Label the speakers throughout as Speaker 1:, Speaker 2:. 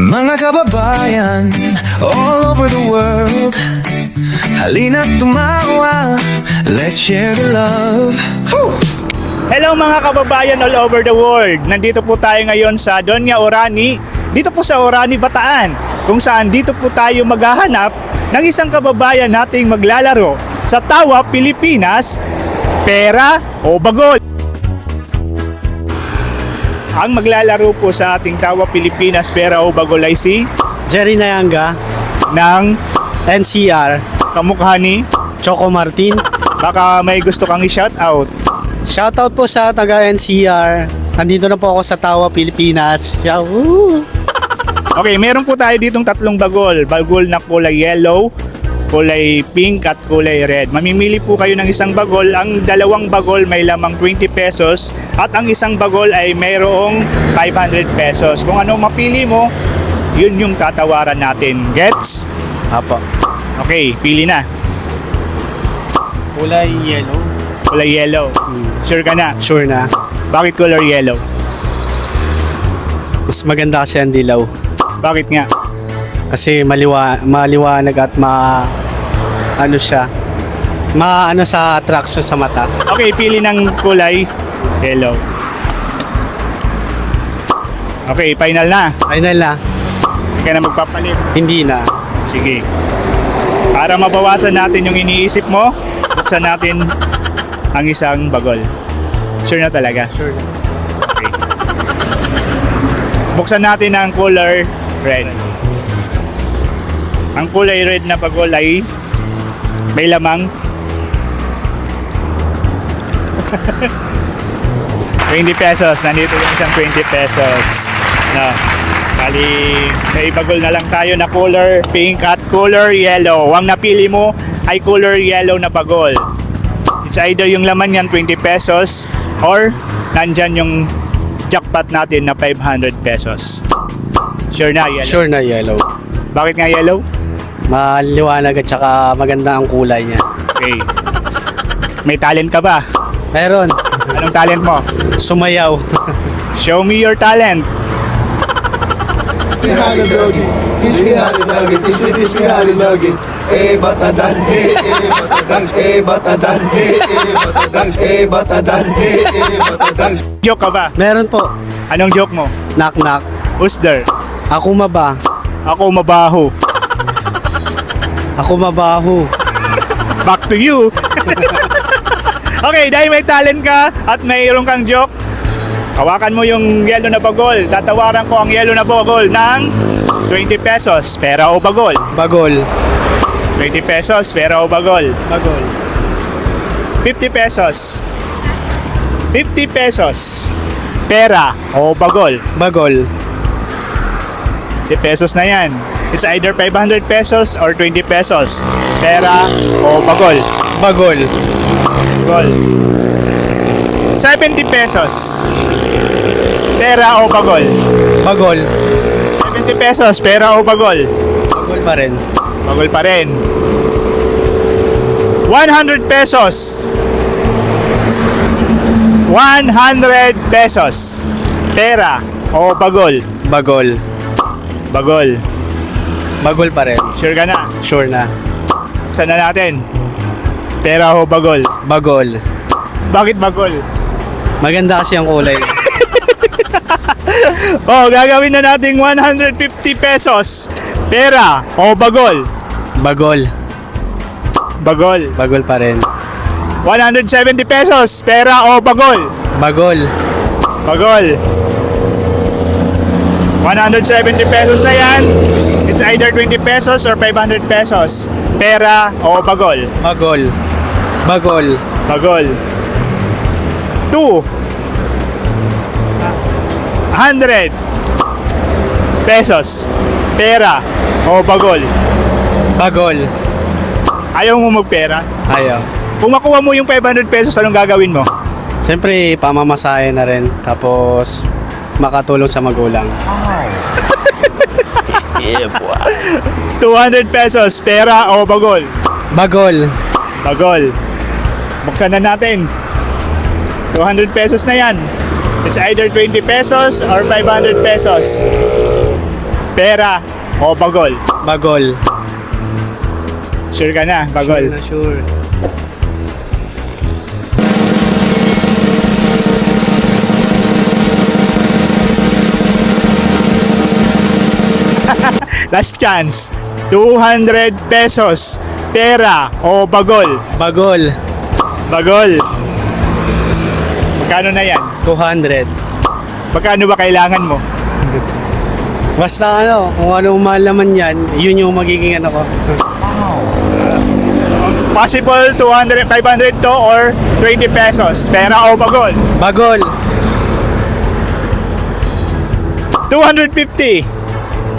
Speaker 1: Mga kababayan all over the world Halina't tumawa, let's share the love Woo!
Speaker 2: Hello mga kababayan all over the world. Nandito po tayo ngayon sa Doña Orani. Dito po sa Orani, Bataan. Kung saan dito po tayo maghahanap ng isang kababayan nating maglalaro sa Tawa, Pilipinas, Pera o Bagol. Ang maglalaro po sa ating Tawa, Pilipinas, Pera o Bagol ay si
Speaker 3: Jerry Nayanga,
Speaker 2: ng
Speaker 3: NCR,
Speaker 2: kamukha ni
Speaker 3: Choco Martin.
Speaker 2: baka may gusto kang i-shout out.
Speaker 3: Shoutout po sa taga NCR. Nandito na po ako sa Tawa, Pilipinas. Yahoo!
Speaker 2: Okay, meron po tayo ditong tatlong bagol. Bagol na kulay yellow, kulay pink at kulay red. Mamimili po kayo ng isang bagol. Ang dalawang bagol may lamang 20 pesos at ang isang bagol ay mayroong 500 pesos. Kung ano mapili mo, yun yung tatawaran natin. Gets?
Speaker 3: Apo.
Speaker 2: Okay, pili na.
Speaker 3: Kulay yellow.
Speaker 2: Kulay yellow. Sure ka na?
Speaker 3: Sure na.
Speaker 2: Bakit color yellow?
Speaker 3: Mas maganda kasi ang dilaw.
Speaker 2: Bakit nga?
Speaker 3: Kasi maliwa, maliwanag at ma... Ano siya? Ma ano sa attraction sa mata.
Speaker 2: Okay, pili ng kulay yellow. Okay, final na.
Speaker 3: Final na.
Speaker 2: Hindi ka na magpapalit.
Speaker 3: Hindi na.
Speaker 2: Sige. Para mabawasan natin yung iniisip mo, buksan natin ang isang bagol. Sure na talaga.
Speaker 3: Sure na.
Speaker 2: Okay. Buksan natin ang color red. Ang kulay red na bagol ay may lamang 20 pesos. Nandito yung isang 20 pesos. No. Bali, may bagol na lang tayo na color pink at color yellow. Ang napili mo ay color yellow na bagol. It's either yung laman yan 20 pesos or nandyan yung jackpot natin na 500 pesos. Sure na, yellow.
Speaker 3: Sure na yellow.
Speaker 2: Bakit nga yellow?
Speaker 3: Maliwanag at saka maganda ang kulay niya.
Speaker 2: Okay. May talent ka ba?
Speaker 3: Meron.
Speaker 2: Anong talent mo?
Speaker 3: Sumayaw.
Speaker 2: Show me your talent.
Speaker 4: me how to doggy. Teach me how to doggy. Teach me, teach me how to doggy. Eh batadan, eh batadan, eh batadan, eh batadan, eh batadan, eh eh batadan.
Speaker 2: Joke ka ba?
Speaker 3: Meron po.
Speaker 2: Anong joke mo?
Speaker 3: Knock knock.
Speaker 2: Who's there?
Speaker 3: Ako maba.
Speaker 2: Ako mabaho.
Speaker 3: Ako mabaho.
Speaker 2: Back to you. okay, dahil may talent ka at mayroon kang joke, hawakan mo yung yellow na bagol. Tatawaran ko ang yellow na bagol ng 20 pesos. Pera o bagol?
Speaker 3: Bagol.
Speaker 2: 20 pesos, pera o bagol?
Speaker 3: Bagol.
Speaker 2: 50 pesos. 50 pesos. Pera o bagol?
Speaker 3: Bagol.
Speaker 2: 50 pesos na yan. It's either 500 pesos or 20 pesos. Pera o bagol?
Speaker 3: Bagol.
Speaker 2: Bagol. 70 pesos. Pera o bagol?
Speaker 3: Bagol.
Speaker 2: 70 pesos, pera o bagol?
Speaker 3: Bagol pa rin.
Speaker 2: Bagol pa rin. 100 pesos. 100 pesos. Pera o bagol?
Speaker 3: Bagol.
Speaker 2: Bagol.
Speaker 3: Bagol pa rin.
Speaker 2: Sure ka na?
Speaker 3: Sure na.
Speaker 2: Saan na natin? Pera o bagol?
Speaker 3: Bagol.
Speaker 2: Bakit bagol?
Speaker 3: Maganda kasi ang kulay.
Speaker 2: Oh, gagawin na nating 150 pesos. Pera o bagol?
Speaker 3: Bagol.
Speaker 2: Bagol.
Speaker 3: Bagol pa rin.
Speaker 2: 170 pesos. Pera o bagol?
Speaker 3: Bagol.
Speaker 2: Bagol. 170 pesos na yan. It's either 20 pesos or 500 pesos. Pera o bagol?
Speaker 3: Bagol. Bagol.
Speaker 2: Bagol. 2. 100 pesos. Pera o bagol?
Speaker 3: Bagol.
Speaker 2: Ayaw mo magpera?
Speaker 3: Ayaw.
Speaker 2: Kung makuha mo yung 500 pesos, anong gagawin mo?
Speaker 3: Siyempre, pamamasahe na rin. Tapos, makatulong sa magulang.
Speaker 2: 200 pesos, pera o bagol?
Speaker 3: Bagol.
Speaker 2: Bagol. Buksan na natin. 200 pesos na yan. It's either 20 pesos or 500 pesos. pera o bagol?
Speaker 3: Bagol.
Speaker 2: Sure ka na,
Speaker 3: Sure
Speaker 2: bagol.
Speaker 3: na sure.
Speaker 2: Last chance. 200 pesos. Pera o bagol?
Speaker 3: Bagol.
Speaker 2: Bagol. Magkano na yan?
Speaker 3: 200.
Speaker 2: Magkano ba kailangan mo?
Speaker 3: Basta ano, kung ano malaman yan, yun yung magiging ano ko.
Speaker 2: Possible 200, 500 to or 20 pesos. Pera o bagol?
Speaker 3: Bagol.
Speaker 2: 250.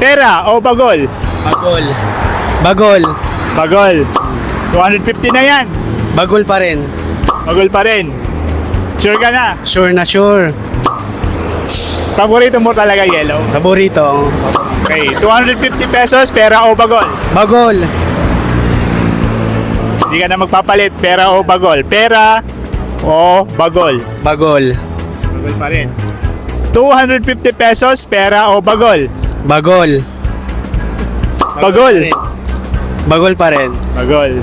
Speaker 2: Pera o bagol?
Speaker 3: Bagol. Bagol.
Speaker 2: Bagol. 250 na yan.
Speaker 3: Bagol pa rin.
Speaker 2: Bagol pa rin. Sure ka na?
Speaker 3: Sure na sure.
Speaker 2: Paborito mo talaga yellow.
Speaker 3: Paborito.
Speaker 2: Okay, 250 pesos, pera o bagol?
Speaker 3: Bagol.
Speaker 2: Hindi ka na magpapalit, pera o bagol? Pera o bagol?
Speaker 3: Bagol.
Speaker 2: Bagol pa rin. 250 pesos, pera o bagol?
Speaker 3: Bagol.
Speaker 2: Bagol.
Speaker 3: Bagol pa rin.
Speaker 2: Bagol.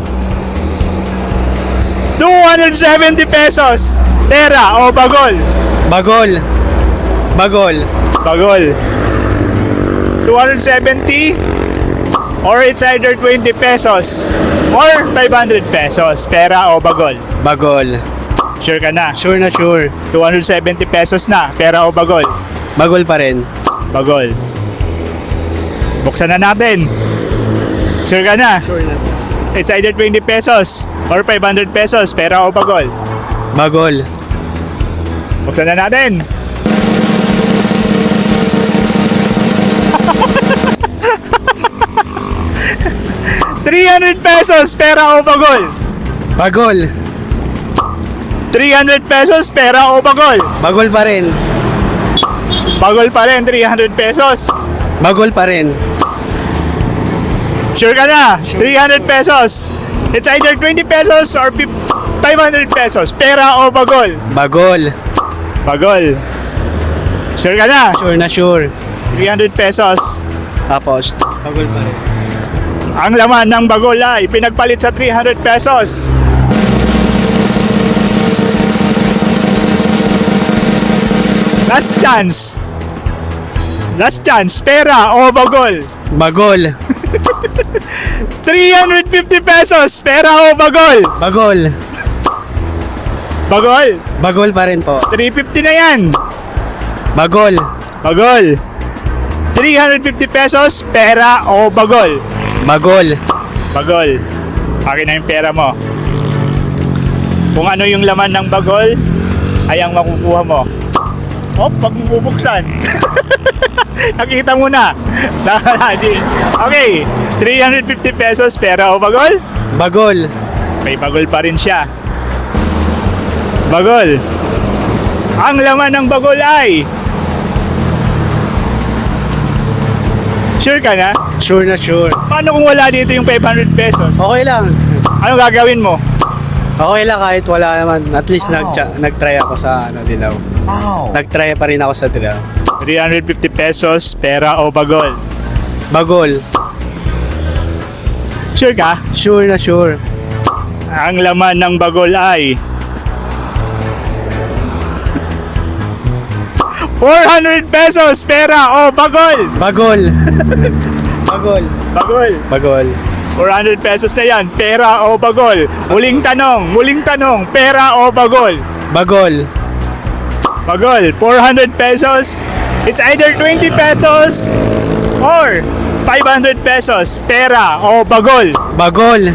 Speaker 2: 270 pesos, pera o bagol?
Speaker 3: Bagol. Bagol.
Speaker 2: Bagol. 270 or it's either 20 pesos or 500 pesos, pera o bagol?
Speaker 3: Bagol.
Speaker 2: Sure ka na?
Speaker 3: Sure na sure.
Speaker 2: 270 pesos na, pera o bagol?
Speaker 3: Bagol pa rin.
Speaker 2: Bagol. Buksan na natin. Sure ka na?
Speaker 3: Sure na.
Speaker 2: It's either 20 pesos or 500 pesos, pera o bagol?
Speaker 3: Bagol.
Speaker 2: Buksan na natin. $300 pesos, pera o bagol?
Speaker 3: Bagol.
Speaker 2: 300 pesos, pera o bagol?
Speaker 3: Bagol pa rin.
Speaker 2: Bagol pa rin, 300 pesos.
Speaker 3: Bagol pa rin.
Speaker 2: Sure ka na? 300 pesos. It's either 20 pesos or fif- 500 pesos. Pera o bagol?
Speaker 3: Bagol.
Speaker 2: Bagol. Sure ka na?
Speaker 3: Sure na sure.
Speaker 2: 300 pesos.
Speaker 3: Tapos, bagol pa rin.
Speaker 2: Ang laman ng bagol ay pinagpalit sa 300 pesos. Last chance. Last chance. Pera o bagol?
Speaker 3: Bagol.
Speaker 2: 350 pesos. Pera o bagol?
Speaker 3: Bagol.
Speaker 2: Bagol.
Speaker 3: Bagol pa rin po.
Speaker 2: 350 na yan.
Speaker 3: Bagol.
Speaker 2: Bagol. 350 pesos. Pera o bagol?
Speaker 3: Bagol.
Speaker 2: Bagol. Akin na yung pera mo. Kung ano yung laman ng bagol, ay ang makukuha mo. Oh, pag bubuksan. Nakita mo na. okay, 350 pesos pera o bagol?
Speaker 3: Bagol.
Speaker 2: May bagol pa rin siya. Bagol. Ang laman ng bagol ay... Sure ka na?
Speaker 3: Sure na sure.
Speaker 2: Paano kung wala dito yung 500 pesos?
Speaker 3: Okay lang.
Speaker 2: Ano gagawin mo?
Speaker 3: Okay lang kahit wala naman. At least nag nag-try ako sa ano, dilaw. Nag-try pa rin ako sa dilaw.
Speaker 2: 350 pesos, pera o bagol?
Speaker 3: Bagol.
Speaker 2: Sure ka?
Speaker 3: Sure na sure.
Speaker 2: Ang laman ng bagol ay... 400 pesos, pera o bagol?
Speaker 3: Bagol. Bagol.
Speaker 2: Bagol.
Speaker 3: Bagol.
Speaker 2: 400 pesos na yan, pera o bagol? Muling tanong, muling tanong, pera o bagol?
Speaker 3: Bagol.
Speaker 2: Bagol, 400 pesos. It's either 20 pesos or 500 pesos, pera o bagol?
Speaker 3: Bagol.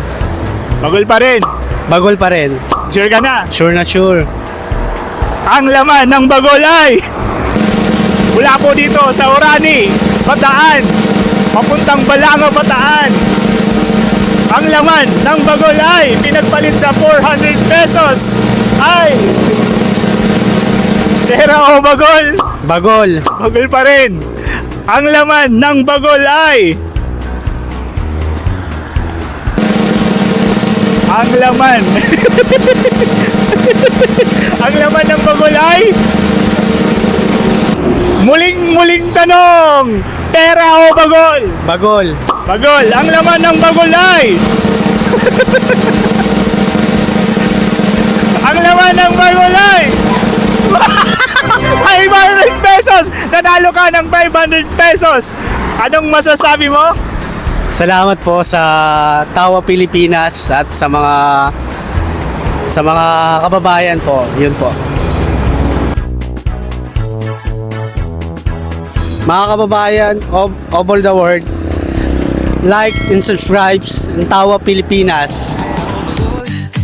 Speaker 2: Bagol pa rin.
Speaker 3: Bagol pa rin.
Speaker 2: Sure ka na?
Speaker 3: Sure na sure.
Speaker 2: Ang laman ng bagol ay mula po dito sa Orani, Bataan, papuntang Balanga, Bataan. Ang laman ng bagol ay pinagpalit sa 400 pesos ay pera o bagol?
Speaker 3: Bagol.
Speaker 2: Bagol pa rin. Ang laman ng bagol ay ang laman ang laman ng bagol ay muling muling tanong Pera o bagol?
Speaker 3: Bagol.
Speaker 2: Bagol. Ang laman ng bagol ay... Ang laman ng bagol ay... 500 pesos! Nanalo ka ng 500 pesos! Anong masasabi mo?
Speaker 3: Salamat po sa Tawa Pilipinas at sa mga sa mga kababayan po. Yun po. Mga kababayan of over the world, like and subscribe ng Tawa Pilipinas.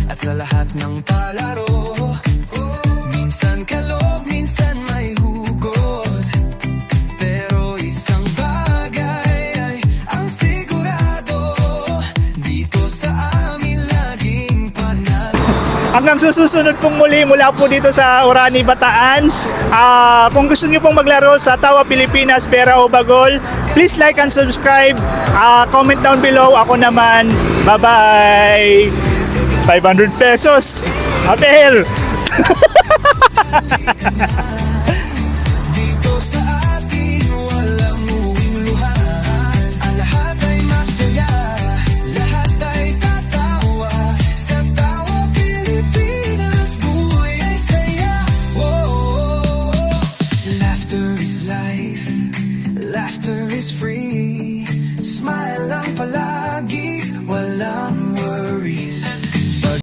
Speaker 1: At sa lahat ng palaro
Speaker 2: Hanggang susunod pong muli mula po dito sa Orani, Bataan. Ah, kung gusto niyo pong maglaro sa Tawa Pilipinas, Pera o Bagol, please like and subscribe. Ah, comment down below. Ako naman. Bye-bye. 500 pesos. Abel!